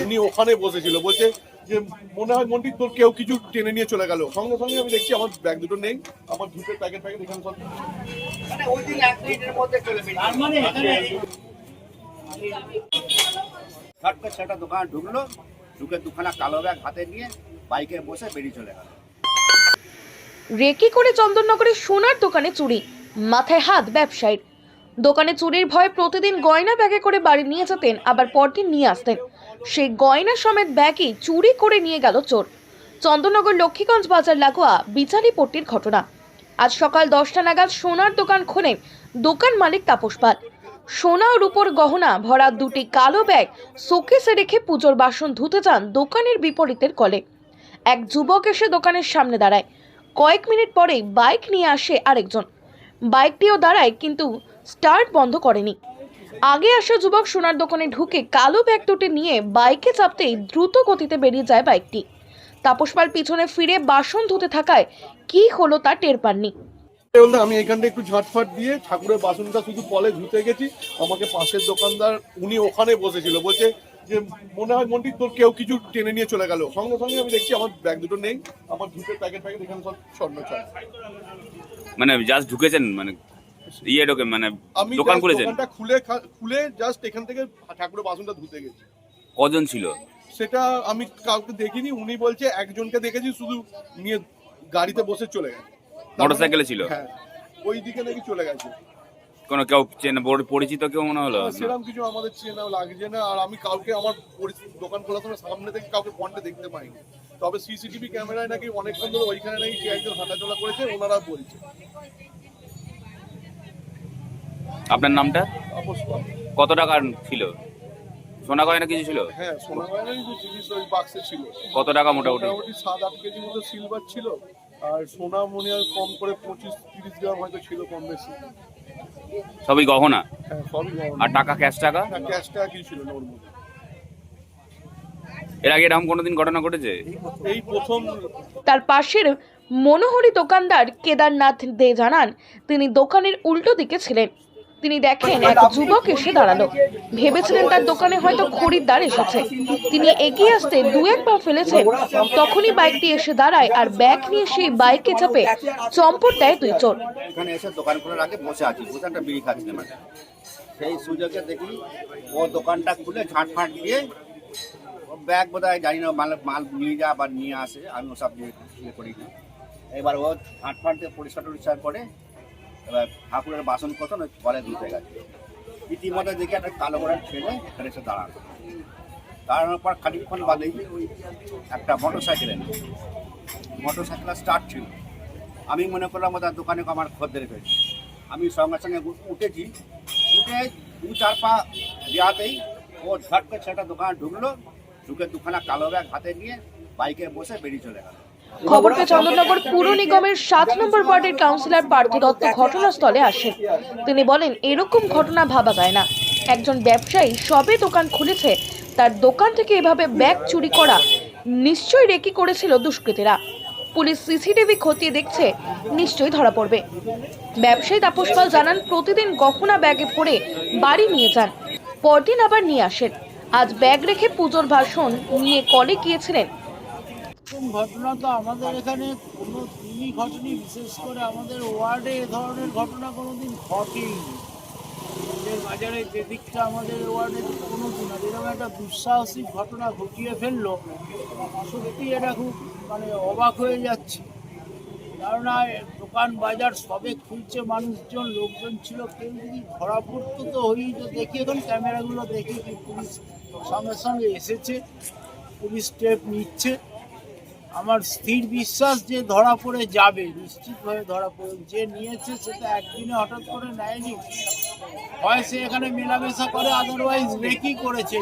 উনি ওখানে বসেছিল। বলছে যে মনে হয় মন্দির তোর কেউ কিছু টেনে নিয়ে চলে গেল। সঙ্গে সঙ্গে আমি দেখছি আমার ব্যাগ দুটো নেই আমার ধূপের প্যাকেট প্যাকেট এখানে সব মানে ওই দিন এক মিনিটের মধ্যে চলে বেরিয়ে ঝট করে সেটা দোকানে ঢুকলো ঢুকে দুখানা কালো ব্যাগ হাতে নিয়ে বাইকে বসে বেরিয়ে চলে গেল। রেকি করে চন্দননগরের সোনার দোকানে চুরি মাথায় হাত ব্যবসায়ীর। দোকানে চুরির ভয়ে প্রতিদিন গয়না ব্যাগে করে বাড়ি নিয়ে যেতেন আবার পরদিন নিয়ে আসতেন। সেই গয়না সমেত ব্যাগই চুরি করে নিয়ে গেল চোর। চন্দননগর লক্ষ্মীগঞ্জ বাজার লাগোয়া বিচারিপট্টির ঘটনা। আজ সকাল দশটা নাগাদ সোনার দোকান খোলেন দোকান মালিক তাপস পাল। সোনা রূপোর গহনা ভরা দুটি কালো ব্যাগ শোকেসে রেখে পুজোর বাসন ধুতে যান দোকানের বিপরীতের কলে। এক যুবক এসে দোকানের সামনে দাঁড়ায়। কয়েক মিনিট পরেই বাইক নিয়ে আসে আরেকজন। বাইকটিও দাঁড়ায় কিন্তু স্টার্ট বন্ধ করেনি। আগে আসা যুবক সোনার দোকানে ঢুকে কালো ব্যাগ দুটি নিয়ে বাইকে চাপতেই দ্রুত গতিতে বেরিয়ে যায় বাইকটি তাপস পাল পিছনে ফিরে বাসন ধুতে থাকায় কি হলো তা টের পাননি। বলতে আমি এখানটা একটু ঝাঁটফাট দিয়ে ঠাকুরের বাসনটা শুধু কলে ধুতে গেছি। আমাকে পাশের দোকানদার উনি ওখানে বসেছিল। বলছে যে মনে হয় মন্দির তোর কেউ কিছু টেনে নিয়ে চলে গেল। সঙ্গে সঙ্গে আমি দেখছি আমার ব্যাগ দুটো নেই। আমার ধূপের প্যাকেট প্যাকেট এখানে সব স্বর্ণ মানে জাস্ট ঢুকেছেন? মানে ইয়ে ঢোকে মানে আমি দোকান just দোকানটা খুলে খা- খুলে জাস্ট এখান থেকে ঠাকুরের বাসনটা ধুতে গেছি। কজন ছিল? সেটা আমি কাউকে দেখিনি উনি বলছে একজনকে দেখেছি শুধু নিয়ে গাড়িতে বসে চলে গেছে। মোটরসাইকেলে ছিল? হ্যাঁ ওই দিকে নাকি চলে গেছে। কোনো কেউ চেনা বড় পরিচিত কেউ মনে হলো? সেরকম কিছু আমাদের চেনা লাগছে না আর আমি কাউকে আমার পরিচিত দোকান খোলার সময় সামনে থেকে কাউকে পয়েন্টে দেখতে পাইনি। তবে সিসিটিভি ক্যামেরায় নাকি অনেকক্ষণ ধরে ওইখানে নাকি কে একজন হাঁটাচলা করেছে ওনারা বলছে। আপনার নামটা? কত টাকার ছিল? সোনা গয়না কিছু ছিল? হ্যাঁ সোনা গয়নারই যে জিনিস ওই বাক্সে ছিল। কত টাকা মোটামুটি? মোটামুটি সাত আট কেজি মতো সিলভার ছিল। আর সোনা মনে হয় কম করে পঁচিশ তিরিশ গ্রাম হয়তো ছিল কম বেশি। সবই গহনা? হ্যাঁ সবই আর টাকা ক্যাশ টাকা? ক্যাশ টাকা কি ছিল না ওর মধ্যে এর আগে এরকম কোনোদিন ঘটনা ঘটেছে? এই প্রথম তার পাশের মনোহরি দোকানদার কেদারনাথ দে জানান তিনি দোকানের উল্টো দিকে ছিলেন। তিনি দেখেন এক যুবক এসে দাঁড়াল। ভেবেছিলেন তার দোকানে হয়তো খরিদ্দার এসেছে। তিনি এগিয়ে আসতে দু এক পা ফেলেছেন। তখনই বাইকটি এসে দাঁড়ায় আর ব্যাগ নিয়ে সেই বাইকে চাপে চম্পট দেয় দুই চোর। এখানে এসে দোকান খোলার আগে বসে আছি। বসে একটা বিড়ি খাচ্ছি মানে। সেই সুযোগে দেখি ও দোকানটা খুলে ঝাঁটফাট দিয়ে ও ব্যাগ বোধ হয় জানি না মাল মাল নিয়ে যা আবার নিয়ে আসে। আমি ওসব ইয়ে করি না এবার ও ঝাঁটফাট দিয়ে পরিষ্কার টরিষ্কার করে এবার ঠাকুরের বাসন কত না ঘরে ধুতে গেছে। ইতিমধ্যে দেখি একটা কালো করে ছেলে এখানে এসে দাঁড়ানো দাঁড়ানোর পর খানিকক্ষণ বাদেই ওই একটা মোটর সাইকেল এনে মোটর সাইকেল স্টার্ট ছিল। আমি মনে করলাম ওদের দোকানে আমার খদ্দের হয়েছে আমি সঙ্গে সঙ্গে উঠেছি। উঠে দু চার পা দেওয়াতেই ও ঝট করে দোকানে ঢুকলো। ঢুকে দুখানা কালো ব্যাগ হাতে নিয়ে বাইকে বসে বেরিয়ে চলে গেল। খবর পেয়ে চন্দননগর পুর নিগমের সাত নম্বর ওয়ার্ডের কাউন্সিলর পার্থ দত্ত ঘটনাস্থলে আসেন তিনি বলেন, এরকম ঘটনা ভাবা যায় না। একজন ব্যবসায়ী সবে দোকান খুলেছে। তার দোকান থেকে এভাবে ব্যাগ চুরি করা নিশ্চয়ই রেকি করেছিল দুষ্কৃতীরা। পুলিশ সিসিটিভি খতিয়ে দেখছে, নিশ্চয়ই ধরা পড়বে। ব্যবসায়ী তাপস পাল জানান, প্রতিদিন গহনা ব্যাগে ভরে বাড়ি নিয়ে যান। পরদিন আবার নিয়ে আসেন। আজ ব্যাগ রেখে পুজোর ভাষণ নিয়ে কলে গিয়েছিলেন এরকম ঘটনা তো আমাদের এখানে কোনো দিনই ঘটেনি, বিশেষ করে আমাদের ওয়ার্ডে এ ধরনের ঘটনা কোনোদিন ঘটেই আমাদের বাজারে যে দিকটা আমাদের ওয়ার্ডে কোনো দিন আর এরকম একটা দুঃসাহসিক ঘটনা ঘটিয়ে ফেলল, সত্যি এটা খুব মানে অবাক হয়ে যাচ্ছে। কেননা দোকান বাজার সবে খুলছে, মানুষজন, লোকজন ছিল, কেউ যদি ধরা পড়তো তো হয়েই তো দেখি এখন ক্যামেরাগুলো দেখি কি পুলিশ সঙ্গে সঙ্গে এসেছে, পুলিশ স্টেপ নিচ্ছে। আমার স্থির বিশ্বাস যে ধরা পড়ে যাবে নিশ্চিতভাবে ধরা পড়ে যে নিয়েছে সেটা একদিনে হঠাৎ করে নেয়নি। হয় সে এখানে মেলামেশা করে আদারওয়াইজ রেকি করেছে।